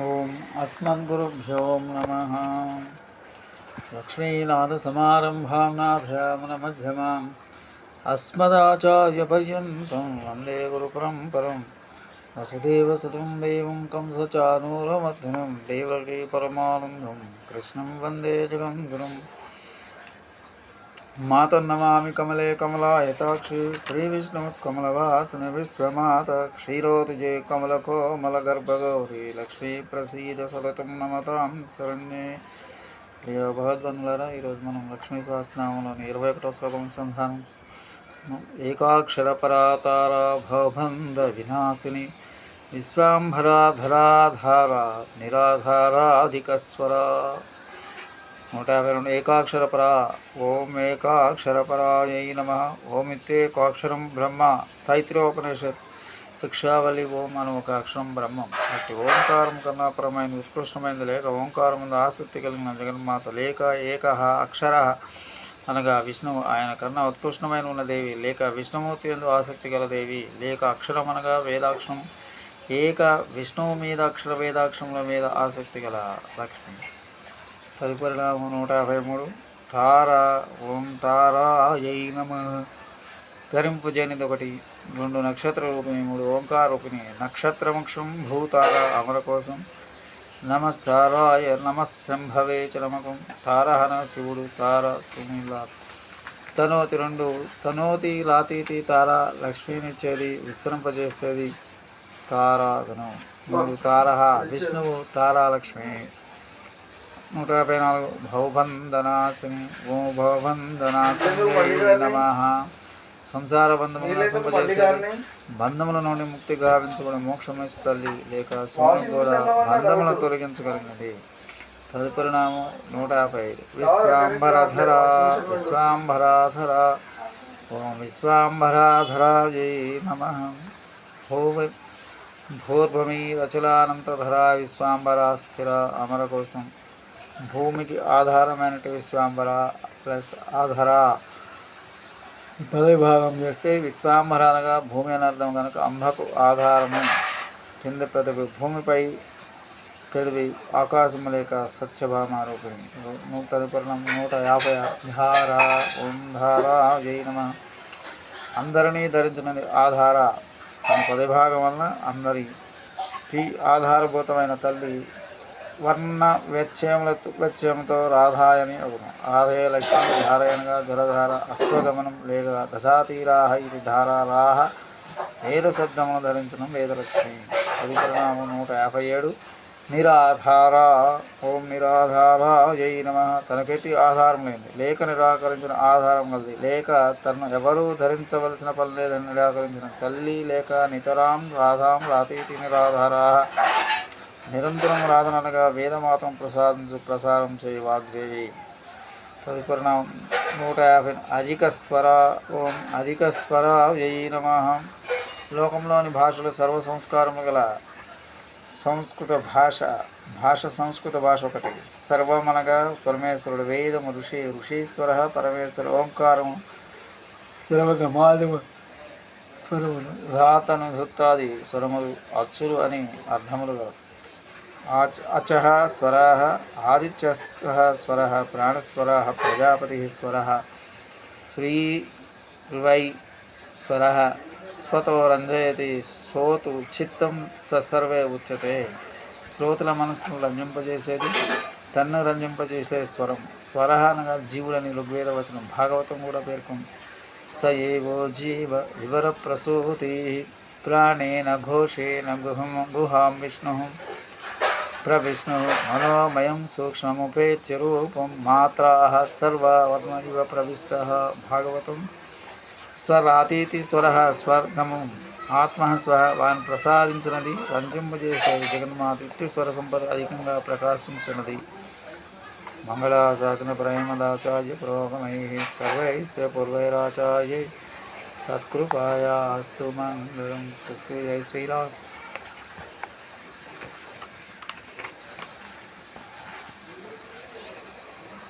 ॐ अस्मद्गुरुभ्यो नमः। लक्ष्मीनाथसमारम्भां नाभ्यामनमध्यमाम् अस्मदाचार्यपर्यन्तं वंदे गुरुपरम्परं। वसुदेवसुतं देवं कंसचानूरमध्यनं देवकी परमानन्दं। कृष्णं वंदे जगं गुरुम् మాతన్నమామి కమలే కమలాయతాక్షి శ్రీ విష్ణు కమలవాసన విశ్వమాత క్షీరోతిజే కమలకోమలగర్భగౌరి లక్ష్మీ ప్రసీద సతతం నమతాం శరణ్యే. ప్రియ భగవద్బంధులారా ఈరోజు మనం లక్ష్మీ సహస్రనామంలోని ఇరవై ఒకటో శ్లోకం సంధానం ఏకాక్షర పరాతార భవబంధ వినాశిని విశ్వాంభరాధరాధార నిరాధారాధికస్వరా. నూట యాభై రెండు ఏకాక్షరపరా ఓం ఏకాక్షరపరాయై నమ. ఓం ఇత్యేకాక్షరం బ్రహ్మ. తైత్రోపనిషత్. శిక్షావళి ఓం అని ఒక అక్షరం బ్రహ్మం. అట్టి ఓంకారం కన్నా పరమైన ఉత్కృష్టమైనది లేక ఓంకారం ముందు ఆసక్తి కలిగిన జగన్మాత లేక ఏక అక్షర అనగా విష్ణువు. ఆయన కన్నా ఉత్కృష్టమైన ఉన్న దేవి లేక విష్ణుమూర్తి ఎందు ఆసక్తి గల దేవి లేక అక్షరం అనగా వేదాక్షరం. ఏక విష్ణువు మీద అక్షర వేదాక్షరముల మీద ఆసక్తి గల లక్ష్మి తదుపరి నామం నూట యాభై మూడు తార ఓం తారాయై నమ. ధరింపు జనిది ఒకటి రెండు నక్షత్ర రూపిణి మూడు ఓంకార రూపిణి నక్షత్రముక్షం భూతార అమర కోసం. నమస్తారాయ నమస్సంభవే చ నమకం తారహన శివుడు తార సునీల. తనోతి రెండు తనోతి లాతీతి తార లక్ష్మీనిచ్చేది విస్తరింపజేసేది తారాగణం మూడు తారహ విష్ణువు తారాలక్ష్మి. నూట యాభై నాలుగు భవబంధనాశిని ఓ భవబంధనాశిని నమ. సంసార బంధములు బంధముల నుండి ముక్తి గావించబడి మోక్షం తల్లి లేక స్వామి కూడా బంధములను తొలగించగలిగినది. తదుపరి నామం నూట యాభై ఐదు విశ్వాంబరాధర విశ్వాంబరాధర ఓం విశ్వాంబరాధరా జై నమ. భూమి భూర్భమి రచలానంతధరా విశ్వాంబరా స్థిర అమర కోసం భూమికి ఆధారమైనటి విశ్వాంబర ప్లస్ ఆధార ఈ పదవి భాగం చేస్తే విశ్వాంబర అనగా భూమి అని అర్థం కనుక అంబకు ఆధారము. కింద ప్రతిభ భూమిపై తెలివి ఆకాశం లేక సత్యభామ రూపిణి నూట తదుపరి నూట యాభై ధార ఓం ధార జై నమ. అందరినీ ధరించినది ఆధార. అనే పదవిభాగం వలన అందరికి ఆధారభూతమైన తల్లి వర్ణ వ్యత్యయముల వ్యత్యయంతో రాధాయని అగును. ఆదాయ లక్ష్మి ధారయనగా జలధార అశ్వగమనం లేక దధాతీరాహ ఇది ధారారాహ వేద శబ్దమును ధరించడం వేదలక్ష్మి. పరిపరిణామం నూట యాభై ఏడు. నిరాధార ఓం నిరాధార జై నమ. తనకెట్టి ఆధారం లేని లేఖ నిరాకరించిన ఆధారం కలది లేక తను ఎవరూ ధరించవలసిన పని లేదని నిరాకరించిన తల్లి లేక నితరాం రాధాం రాతీతి నిరాధారా. నిరంతరం రాధనగా వేదమాతం ప్రసాదించు ప్రసారం చేయి వాగ్దేవి. తదుపరి నూట యాభై అధిక స్వర ఓం అధిక స్వర జై నమ. లోకంలోని భాషలు సర్వ సంస్కారము గల సంస్కృత భాష భాష సంస్కృత భాష ఒకటి. సర్వమనగా పరమేశ్వరుడు వేదము ఋషి ఋషీశ్వర పరమేశ్వర ఓంకారము సర్వగమాదము స్వరములు రాతను ధృత్తాది స్వరములు అచ్చులు అని అర్థములు గలవు ఆచ అచః స్వరः ఆదిత్యः స్వరः ప్రాణస్వరः ప్రజాపతిः స్వరः శ్రీవై స్వరः స్వతో రంజయతి సోతు చిత్తం స సర్వే ఉచ్యతే శ్రోతుల మనస్సును రంజింపజేసేది తన్ను రంజింపజేసే స్వరం. స్వర అనగా జీవులని ఋగ్వేద వచనం భాగవతం కూడా పేర్కొంది స ఏవో జీవ వివర ప్రసూతి ప్రాణేన ఘోషేణ గుహం గుహాం విష్ణు ప్రవిష్ణు మనోమయం సూక్ష్మముపేత్య రూపం మాత్రా సర్వవర్ణ ఇవ ప్రవిష్ట భాగవతం స్వరాతీతి స్వర స్వర్గము ఆత్మ స్వ వాన్ ప్రసాదించినది రంజింపజేసేది జగన్మాత ఇట్టి స్వర సంపద అధికంగా ప్రకాశించినది మంగళాశాసన ప్రేమదాచార్య పురోగమై సర్వైస్య పూర్వైరాచార్య సత్కృపాయా మంగళం శ్రీ శ్రీరామ్